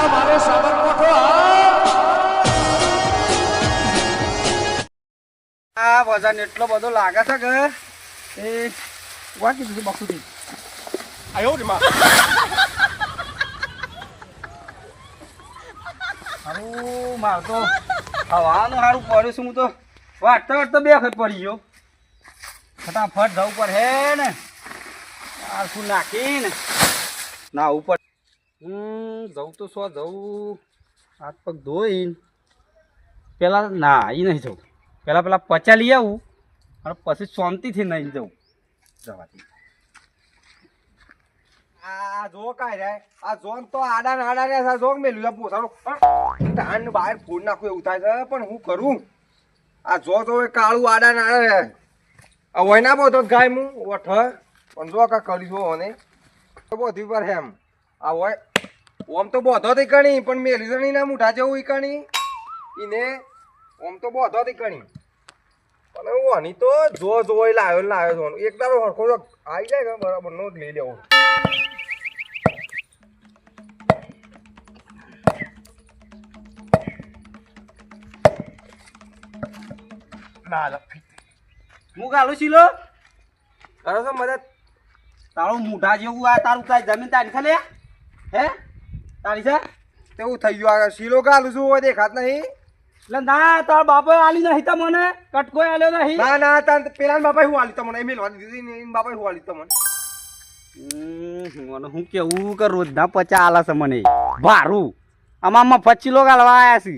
આ મારો સાબરકોઠો હા. આ વજન એટલો બધો લાગે છે કે એ વાંચી દીધું બખુદી આયો રે માં. હારું માર તો હવાનું પડ્યું છું. હું તો વાટતા વાટતા બે વખત પડી ગયો. ફટાફટ જવું પર હે ને. આરસું નાખીને? ના ઉપર હમ જવું તો શું જવું હાથ પગ ધોઈને. પેલા ના એ નહીં જવું પેલા પેલા પચા લઈ આવું. અને પછી શાંતિથી નહીં જવું જવાથી. આ જો કાંઈ રે. આ જોન તો આડા ને આ જોન મેલ્યું છે પોતાનું. ધાન બહાર ફોડ નાખું એવું થાય છે. પણ હું કરું? આ જો તો કાળું આડા ને આડા આ વયના ના તો ગાય હું ઓઠ. પણ જો કા કરી જો ને બોધી પર હેમ. આ હોય. ઓમ તો બોધો થઈ કણી પણ મેલ્યું ના મુઠા જેવું ઈ કણી ઈને ઓમ તો બોધો થઈ કણી અને ઓની તો જો જો એ લાવ્યો લાવ્યો જોવાનું. એક દાડો હરખો જો આવી જાય બરાબર નો લઈ લેવો. ના હું ગાલું છીલો કરો છો મદદ તારું મોઢા જેવું આ તારું તારી જમીન તારી ખાલે હે? તારી છે? તેવું થઈ ગયું? આ શીલો ગાલું છું? હોય દેખાત નહીં. એટલે ના તાર બાપે આલી નહીં તમને. કટકો આલ્યો નહીં. ના ના તાર પેલા બાપા હું આલી તમને? એમ મેલવા દીધી ને બાપા હું આલી તમને? મને હું કેવું કે રોજના પચા આલા છે મને. ભારું. આમાં પચી લોકો આલવા આવ્યા છે.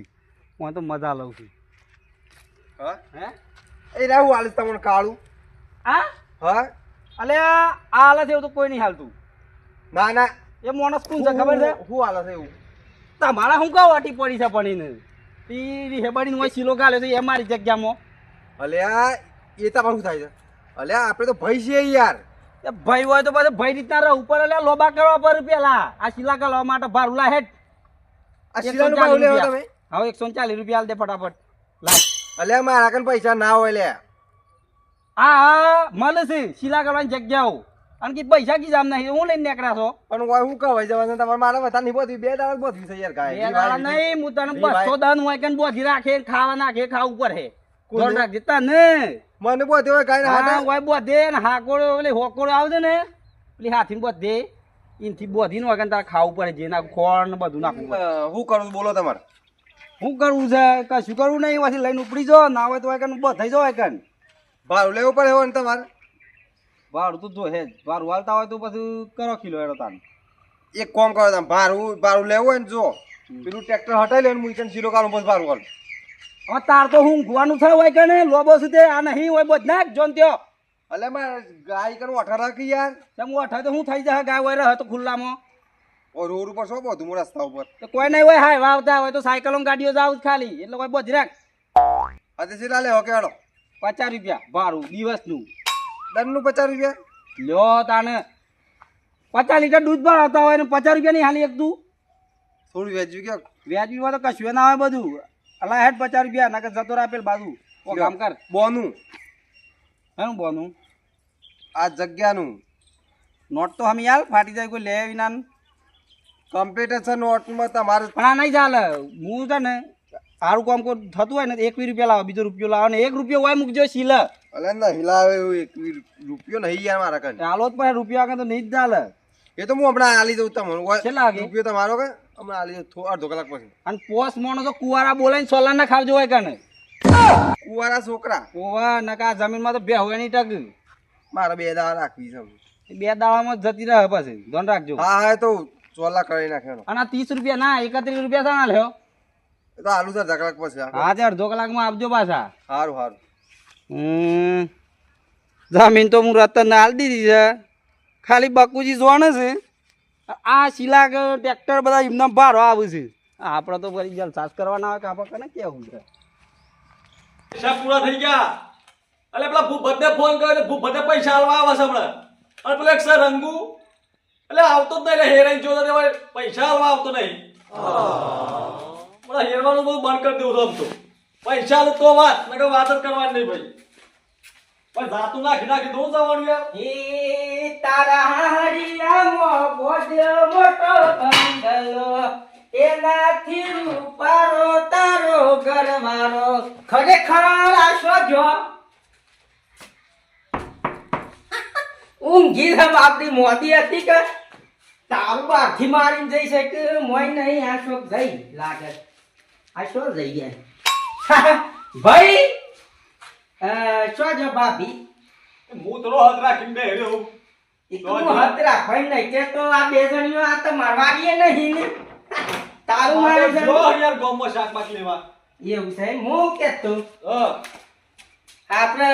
હું તો મજા લઉં છું. હા? હે? એ રે હું આલીશ તમને કાળું. હા? હા? અલે આ આલે છે એવું તો કોઈ નહીં હાલતું. ના ના એ માણસ કોણ છે? ખબર છે? શું આલે છે એવું? તમારા હું કહું? અટી પડી છે પણ એને તી હેબાડીને હોય સિલો ગાલે છે એ મારી જગ્યામાં. અલ્યા એ તમારું શું થાય છે? અલ્યા આપણે તો ભાઈ છીએ યાર. એ ભાઈ હોય તો પછી ભાઈ રીતના રહે. ઉપર એટલે લોબા કરવા પર પેલા આ શિલા કરવા માટે ભારું લા હેઠ. આ શીલાનું ચાલીસ ભાવ લેવો રૂપિયા. તમે હવે એકસો ચાલીસ રૂપિયા દે ફટાફટ. લાય અલ્યા મારા કન પૈસા ના હોય લે. હા હા મળે છે શિલા કરવાની જગ્યાઓ. અને કે પૈસા કી જામ નહીં? હું લઈને નીકળ્યા છો? પણ હોય હું કહેવાય જવાનું તમારે મારા વતા નહીં બોધી બે દાડા બોધી છે યાર ગાય એ દાડા નહીં હું તને બસો દાન હોય કે બોધી રાખે ખાવા નાખે ખાવા ઉપર હે? જોર રાખજે તને. મને બોધી હોય ગાય હા હોય બોધે ને હાકોડો એટલે હોકોડો આવજે ને. પેલી હાથી બોધે. એનથી બોધી નો હોય તારે ખાવું પડે જે નાખું ખોળ ને બધું નાખવું શું હું કરું બોલો તમારે? શું કરવું છે? કશું કરવું નહીં એમાંથી લઈને ઉપડી જો ના હોય તો હોય કન બધાઈ જો હોય કન ભાડું લેવું પડે હોય ને તમારે? ભાડું તો જો હે ભાડું હાલતા હોય તો પછી કરો કિલો એનો તાન. એક કામ કરો તમે ભાડું ભાડું લેવું હોય ને જો પેલું ટ્રેક્ટર હટાઈ લેવાનું મુઈ ઝીરો કાઢું બસ ભાડું કાઢું હવે તાર તો હું ગુવાનું થાય હોય કે નહીં? લોબો સુધી આ નહીં હોય બોધ નાખ જોન ત્યો એટલે મેં ગાય કરું અઠાર રાખી યાર. તેમ હું અઠાય તો હું થઈ જાય ગાય હોય રહે તો ખુલ્લામાં. ઓ રોડ ઉપર શું બધું હું રસ્તા ઉપર. તો કોઈ નહીં હોય હાય વાવતા હોય તો સાયકલો ગાડીઓ જાવ ખાલી. એટલે કોઈ બોધ રાખ. અત્યારે કેટલા લેવો કેડો પચાસ રૂપિયા ભાડું દિવસનું. દરનું પચાસ રૂપિયા? લ્યો તાને પચાસ લીટર દૂધ ભરાવતા હોય ને પચાસ રૂપિયા નહીં હાલી એક તું થોડું વેચવી કે વ્યાજબીમાં તો કશું ના આવે બધું. અલા હેઠ પચાસ રૂપિયા ના જતો આપેલ બાજુ. ઓ કામ કર. બોનું. હેનું બોનું? આ જગ્યાનું. નોટ તો હમી હાલ ફાટી જાય કોઈ લે વિના કોમ્પિટિશન નોટમાં તમારે પણ આ નહીં ચાલે. હું છે ને સારું કામ થતું હોય ને એક એકવી રૂપિયા લાવો બીજો રૂપિયો લાવો ને એક રૂપિયો હોય મૂકજો શીલ. અલે ના હિલાવે એક રૂપિયો નહીં યાર મારા કન. હાલો જ પણ રૂપિયા આગળ તો નહીં જ ચાલે એ તો હું હમણાં આલી દઉં તમને. કેટલા વાગે? રૂપિયો તમારો કે? હમણાં આલી દઉં અડધો કલાક પછી. અને પોસ મોણો તો કુવારા બોલાઈને સોલા ના ખાવજો હોય કને. કુવારા છોકરા. ઓવા નકા જમીનમાં તો બે હોય નહીં ટક મારે બે દાવા રાખવી છે બે દાડામાં જ જતી રહે પછી. ધોન રાખજો. હા હા તો ચોલા કરી નાખ્યો અને આ ત્રીસ રૂપિયા ના એકત્રીસ રૂપિયા શાના લ્યો. એ તો આલુ છે અડધા કલાક પછી હા. તે અડધો કલાકમાં આપજો પાછા. સારું સારું હમ. જમીન તો હું રતન હાલ દીધી છે. ખાલી બકુજી જોણે છે. આ શિલા ટ્રેક્ટર બધા એમના ભાડો આવે છે. આપણે તો ફરી જલસાસ કરવાના હોય કે આપણે કને કેવું છે? પૈસા પૂરા થઈ ગયા. એટલે પેલા ભૂપતને ફોન કર્યો તો ભૂપતે પૈસા આલવા આવે છે હમણાં. અને પેલો એક સર રંગુ એટલે આવતો જ નહીં એટલે હેરાઈ જોતો પૈસા આલવા આવતો નહીં. મને હેરવાનું બહુ બંધ કરી દેવું તો. પૈસા તો વાત નકર વાત જ કરવાની નહીં ભાઈ. પણ જાતું નાખી નાખી દઉં જવાનું યાર. એ તારા હરિયામાં બોજ મોટો બંગલો એનાથી રૂપારો તારો ઘરવાળો. ખરેખર આશો જો ઊંઘી છે આપણી મોતી હતી કે? તારું બાથી મારીને જઈ શકે, મોય નહીં, આ જઈ લાગે. આ શું જઈ ગયા? ભાઈ શો જો ભાભી? હું થોડો હાથ રાખીને હું. એક તો હાથ રાખવાય નહીં કે તો આ બે જણીઓ આ તો મારવાડીએ નહીં ને. તારું મારે જો યાર ગામમાં શાકભાજ લેવા. એવું છે હું કેતો હા. આપણે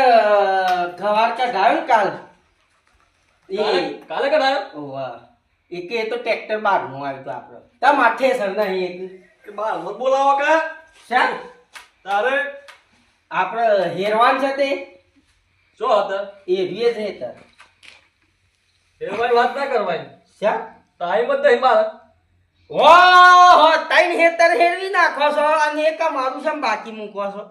ગવાર ચઢાવ્યું ને કાલ? કાલે? કઢાયો ઓવા એક એ તો ટ્રેક્ટર બારનું આવ્યું તો આપણે. તા માથે નહીં એક. કે બાર મત બોલાવો કે? શા તારે? આપણે હેરવાન છે તે? શું હતા એ રીએ છે તાર ભાઈ વાત ના કરવાની. શા ટાઈમ જ નહીં મારે ઓહો તૈન હેતર હેરવી નાખો છો અને એક મારું છે બાકી મૂકો છો.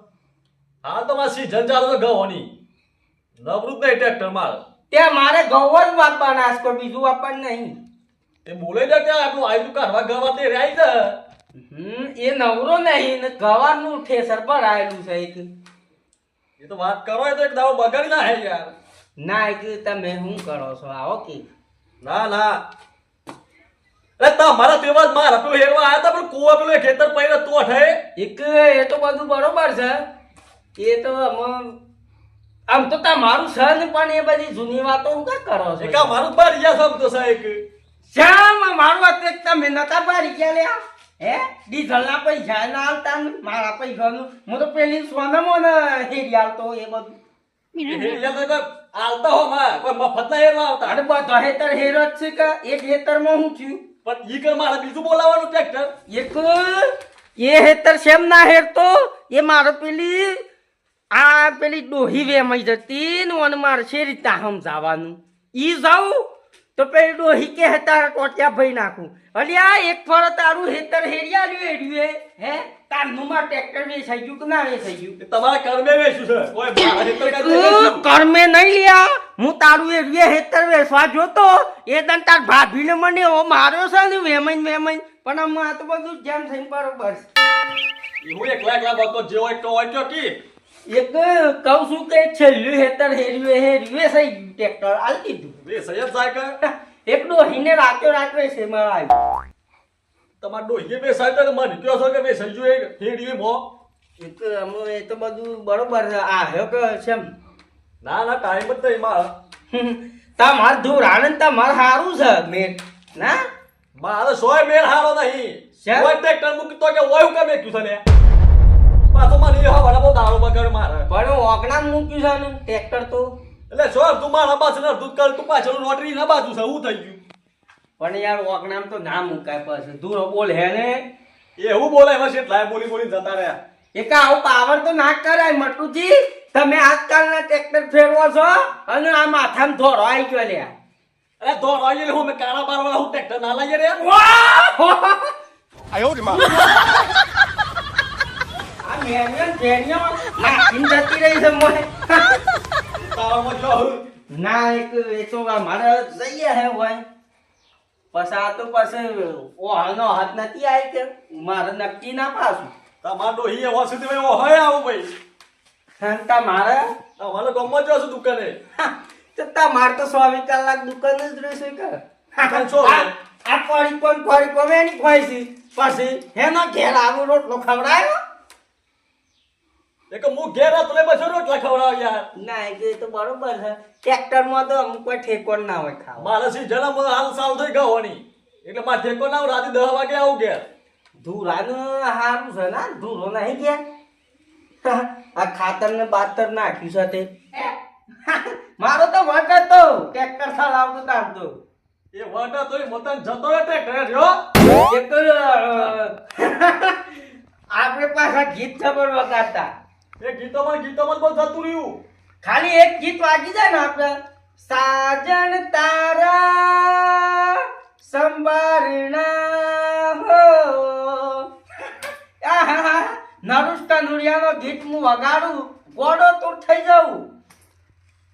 હા તો મારે સીઝન ચાલુ છે નવરું નહીં ટ્રેક્ટર મારે ત્યાં મારે ઘઉં જ વાપવાના આસકો બીજું વાપવાનું નહીં. તે બોલે છે ત્યાં આપણું આયુ કરવા ગવા તે રહી છે. હમ એ નવરો નહીં ને ગવાનું ઠેસર પર આવેલું છે એક. એ તો વાત કરો એ તો એક દાવો બગાડી ના હે યાર. ના એક તમે શું કરો છો? આવો કે. ના ના. અરે તમારા તેવા મારા પેલો હેરવા આયા તા પણ કુવા પેલો ખેતર પૈને તો થે એક એ તો બધું બરોબર છે. એ તો આમાં આમ તો તમારું છે ને પણ એ બધી જૂની વાતો હું કા કરો છો? કા મારું બાર બારી ગયા સમજો સાહેબ શ્યામ મારું વાત તમે નતા પાડી ગયા લ્યા. હે? ડીઝલ ના પૈસા ના આવતા ને? મારા પૈસાનું? હું તો પેલી સોનામાં ને હેરી આવતો એ બધું. આવતા હો માં કોઈ મફત ના હેરવા આવતા બધા હેતર હેરો જ છે કે? એક હેતરમાં હું છું પણ ઈ કર મારે બીજું બોલાવવાનું ટ્રેક્ટર. એક એ હેતર શેમ ના હેરતો? એ મારો પેલી આ પેલી ડોહી વેમાઈ જતી ને અને મારે છે રીતના સમજાવવાનું ઈ જાઉં? તો પેલી ડોહી કે તારા ટોટિયા ભઈ નાખું. અલ્યા એક ફળ તારું હેતર હેરિયા લ્યું એડ્યું હે? તારમાં ટ્રેક્ટર વેચાઈ ગયું કે ના વેચાઈ ગયું? તમારા કર્મે વેચ્યું છે. ઓય કર્મે નહીં લ્યા. હું તારું એડ્યું હેતર વેચવા જોતો. એ દન તાર ભાભીને મને ઓ માર્યો છે ને વેમઈ વેમઈ પણ આમ આ તો બધું જેમ થઈને બરોબર હું એકલા એકલા બતો હોય તો હોય તો કી? એક કહું છું કે છેલ્લું હેતર હેર્યું હે એ ગયું ટ્રેક્ટર આલી દીધું. બે સૈયદ સાહેબ એક ડોહીને રાતો રાત છે મારા આવ્યું? તમાર ડોહીએ બે સાહેબ તો મને કયો છો કે બે સૈયુ એ હેડી મો તો અમે એ તો બધું બરોબર છે. આ હે કે છે ના ના ટાઈમ જ નહીં માર. તમાર ધૂર આનંદ તમાર સારું છે મેં ના? મારે સોય મેળ હારો નહીં? કોઈ ટ્રેક્ટર મૂકતો કે ઓય કે કેમ મેક્યું છે ને પાછો મને એ હવાના બહુ દારૂ બગાડ મારે. પણ હું ઓગણા મૂક્યું છે ને ટ્રેક્ટર તો. એટલે સોર તું મારા પાછળ અડધું કર તું પાછળ નોટરી ના બાજુ છે હું થઈ ગયું. પણ યાર ઓગણામ તો ના મુકાય પાછું. દૂર બોલ હે ને. એવું બોલે એમાં છે લાય બોલી બોલી જતા રહ્યા. એક આવું પાવર તો ના કરાય મટુજી. તમે આજકાલના ટ્રેક્ટર ફેરવો છો? અને આ માથામાં ધોરો આવી ગયો લ્યા. અરે આવી ગયો હું મેં કાળા બાર વાળા હું ટ્રેક્ટર ના લઈએ રે આ રે નાખીને જતી રહી છે મોય ના એક એ તો મારે જઈએ હે હોય પછી આ તો પછી ઓહાનો હાથ નથી આવી કે મારે નક્કી ના પાછું તમાર ડોહી એવા સુધી ભાઈ ઓહય આવું ભાઈ સંતા મારે અમારે ગામમાં જો છું દુકાને તો તમારે તો સ્વામી કલાક દુકાન જ રહેશે કે છો? આ પડી પણ પડી પણ એની ખોઈ પછી હેનો ઘેર આવું રોટલો ખવડાયો એક હું ઘેર હતો એટલે બસો રોટલા ખવડાવ યાર ના એ તો બરોબર છે ટ્રેક્ટરમાં તો અમુક કોઈ ઠેકો ના હોય ખાવા મારે સી જન્મ હાલ સાલ થઈ ગવાની એટલે મારે ઠેકો ના રાતે દસ વાગે આવું ઘેર ધૂરાનું હારું છે ને ધૂરો નહીં ગયા આ ખાતર ને બાતર નાખ્યું છે તે મારો તો વટ હતો ટ્રેક્ટર ચલાવતો તાર તો એ વટ હતો એ મતન જતો રહે ટ્રેક્ટર જો એક આપણે પાછા ગીત ખબર વગાડતા એ ગીતોમાં ગીતોમાં બહુ જતું રહ્યું. ખાલી એક ગીત વાગી જાય ને આપણે સાજન તારા સંભારણા હો. નરુષ્ટા નુરિયાનો ગીત હું વગાડું. ગોડો તું થઈ જાઉં.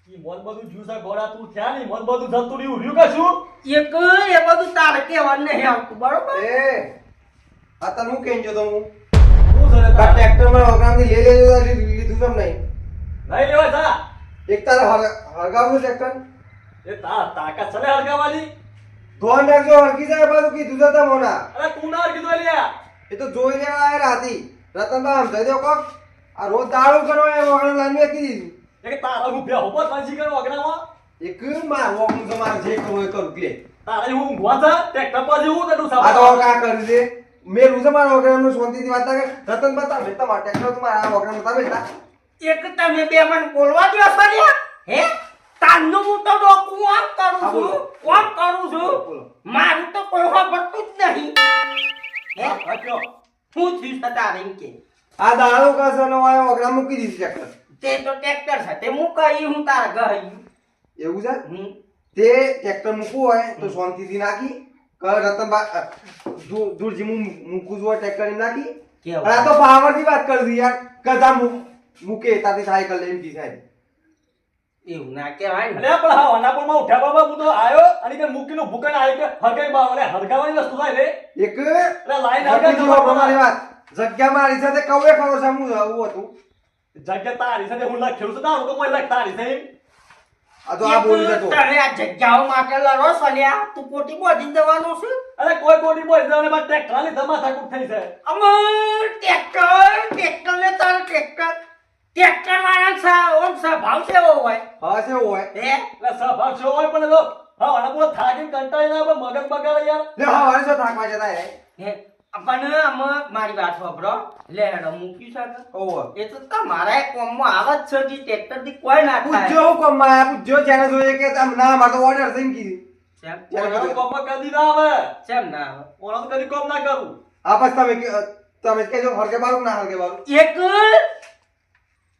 ઈ મન બધું જ્યુસા ગોળા તું થયા નહીં. મન બધું જતું રહ્યું. રહ્યું કશું એક એ બધું તારે કેવાનું નહીં આવતું બરોબર? એ આ તને હું કેમ જતો હું શું છે લે આ તારે? ટ્રેક્ટરમાં વગરામથી લઈ લેજો તો લીધું તમ નહીં? નહીં લેવા જા. એક તાર હરગામનું ટ્રેક્ટર એ તાર તાકાત ચલે લે હળગાવાની ધોન રાખજો હરકી જાય બાજુ કીધું છે તમે અરે તું ના કીધું લ્યા. એ તો જોઈ લેવા આયા રાતી. રતનબા આમ દો કોક. આ રોજ દારૂ કરવા એ વગણ લાઈન મેં કીધી કે તારા હું બે હોબત વાંચી કરો અગરામાં એક માર વોકનું તમારે જે કરવું એ કરું કે તારે હું ઊંઘવા છે ટ્રેક્ટર પર જેવું તો તું આ તો કા કરી દે મેલું છે મારા વગરનું શાંતિથી વાત કરે. રતનબા તમે તમારા ટ્રેક્ટર તો આ વગરનું તમે તા એક તમે બે મને બોલવા દો સર્યા હે? તાનનું હું તો ડોકું આમ કરું છું કોમ કરું છું. મારું તો કોઈ ખબરતું જ નહીં. હે? હજો? હું થયું છે તારે એમ કે. આ દાળો કાસનો નો આ વગર મૂકી દીધી ટ્રેક્ટર. તે તો ટ્રેક્ટર છે તે મૂકાઈ હું તારે ગઈ એવું છે? હું તે ટ્રેક્ટર મૂકવું હોય તો શાંતિથી નાખી. કર રતન બા દૂરજી હું મૂકું છું ટેક કરી નાખી. કે આ તો પાવરથી વાત કરી દી યાર. કદા મૂકે તાથી થાય લઈને લે એમ કી સાહેબ એવું ના કહેવાય ને. અરે પણ હા અનાપુરમાં ઉઠ્યા બાબા હું તો આયો અને કે નું ભૂકણ આવ્યો કે હરગાઈ બા અરે હરગાવાની વસ્તુ થાય રે એક લાઈન હરકી હરગાઈ જીવો તમારી વાત. જગ્યા મારી સાથે કવે ખરો છે હું આવું હતું. જગ્યા તારી સાથે હું લખેલું છું. તારું તો કોઈ લખ તારી છે એમ. આ તો આ બોલી જતો તમે આ જગ્યાઓ માટે લડો સલ્યા. તું પોટી બોધી દેવાનો છે? અરે કોઈ કોટી બોય જવાને બાદ ટ્રેક્ટરની થઈ છે અમર ટ્રેક્ટર ટ્રેક્ટર ને તારે ટ્રેક્ટર. ટ્રેક્ટર વાળા સા ઓમ સ્વભાવ છે હોય. હા છે હોય? હે? એટલે સ્વભાવ છો હોય પણ તો હા થાકીને કંટાળી ના મગજ બગાડે યાર. લે હા વારે શું થાકવા જતા હે હે? પણ આમાં મારી વાત વાપરો લે હેડો મૂક્યું છે? ઓહો. એ તો તમારા કોમમાં આવત છે જે ટ્રેક્ટરથી કોઈ ના થાય. પૂછજો કોમમાં પૂછજો જેને જોઈએ કે તમ ના મારે તો ઓર્ડર થઈ કીધી. કેમ? કોમમાં કદી ના આવે. કેમ ના આવે? ઓનાનો કદી કોમ ના કરું. આ બસ તમે કે- તમે કહેજો હરકે બારું ના હરકે બારું એક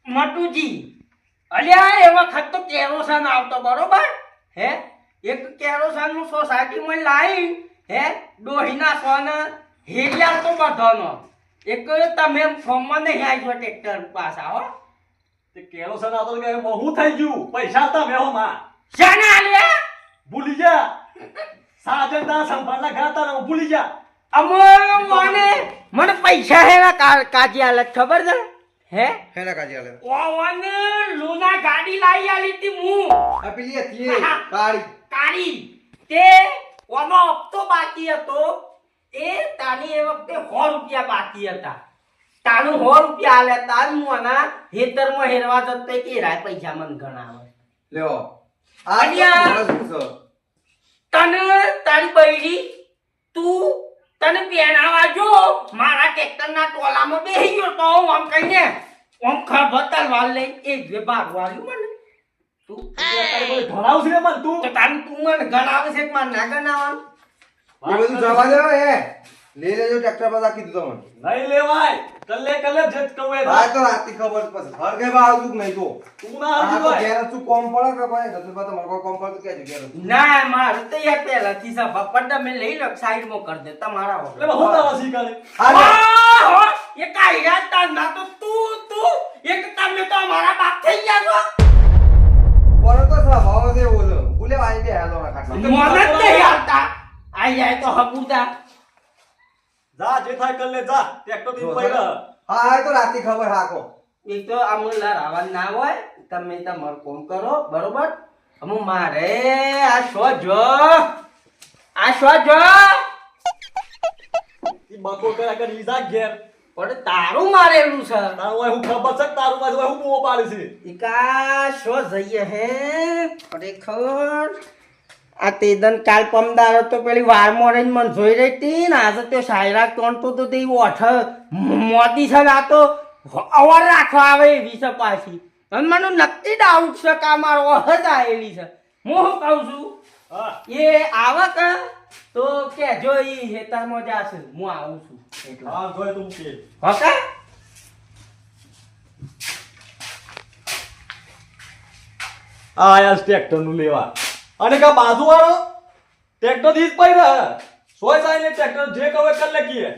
મટુજી. અલ્યા એ વખત તો કેરોસન આવતો બરોબર? હે? એક કેરોસનનું સોસાયટીમાં લાવી હે? ડોહીના સોન હેરિયાર તો બધાનો એક તમે ફોર્મમાં નહીં આવ્યો ટ્રેક્ટર પાસ આવો તે કેરોસન આવતો કે બહુ થઈ ગયું. પૈસા તો મેં માં. શાના આલે ભૂલી જા. સાજન દા સંભાળના ગાતા ને ભૂલી જા. અમર મને મને પૈસા કા- કાજી હાલત ખબર છે? હે? હેના કાજી આલે. ઓવન લુના ગાડી લાવી આલી હતી હું. આ પેલી હતી કાળી. કાળી. તે ઓનો હપ્તો બાકી હતો. એ તાની એ વખતે સો રૂપિયા બાકી હતા. તાનું સો રૂપિયા આલે તાર મોના હેતરમાં હેરવા જતો કે રાય પૈસા મને ગણાવે. લ્યો. આ તો અલ્યા. મારે શું છે? તને તારી બૈરી તું તને પહેરાવા જો. મારા ટ્રેક્ટરના ટોલામાં બેસી ગયો તો હું આમ કહીને આમ ખબર તલવાર લઈ એ જે ભાગવાળ્યું મને. તું તારે કોઈ મન તું તારું તું મને ગણાવે છે કે મારે ના ગણાવવાનું એ બધું જવા દો એ. લઈ લેજો ટ્રેક્ટર પર કીધું તમને નહીં લેવાય. કલ્લે કલ્લે જત કવે આ તો રાતી ખબર પછી હરકે બા આવતું નહીં તો? તું ના આવતી તો હોય. ઘેર તું કોમ પડે કે ભાઈ? ધતુભા તમારે કોઈ કોમ પડતું? કે ઘેર ના માર તો યાર પહેલાથી સભા પડતા મેં લઈ લો સાઈડ મો કર દે તમારા એટલે વગર. હું તારા શીખાડે આ લે. આહો! એ કાંઈ તારના તો તું તું એક તમે તો અમારા બાપ થઈ ગયા છો. પર તો સ્વભાવ ભાવ એવો છે. ભૂલે વાળી બે હાલો ના ખાટલા. મને જ નહીં આવતા. આઈ જાય તો હપુતા જા જે થાય કલ્લે જા. ટ્રેક્ટરથી જો, પૈ હા આ તો રાતની ખબર હાકો. એક તો આમાં રાવણ ના હોય તમે તમારું કોમ કરો બરોબર? અમુ મારે આ શો જો. આ શો જો. ઈ બકો કર્યા કર ઈ ઘેર. પણ તારું મારેલું છે. તારું હોય હું ખબર છે તારું બાજુ હોય હું બૂમો પાડી છે. એકા શો જઈએ હે? ખરેખર. આ તેદન કાલ પમદાર તો પેલી વાર મોરેન મન જોઈ રહી હતી ને આજે તો સાયરા કોણ તો તે ઓઠ મોતી છે આ તો અવર રાખવા આવે એવી છે પાછી. અને મને નક્કી ડાઉટ છે કે આ મારો અહ જ આવેલી છે. હું શું કહું છું? એ આવે કે તો કેજો ઈ હેતરમાં જાશે હું આવું છું. એટલે. હા જોય તું કે. હકે આ આયા ટ્રેક્ટરનું લેવા. અને કા બાજુ વાળો ટ્રેક્ટરથી જ પૈ રહે સોય ને ટ્રેક્ટર જે કવે કર લે કીએ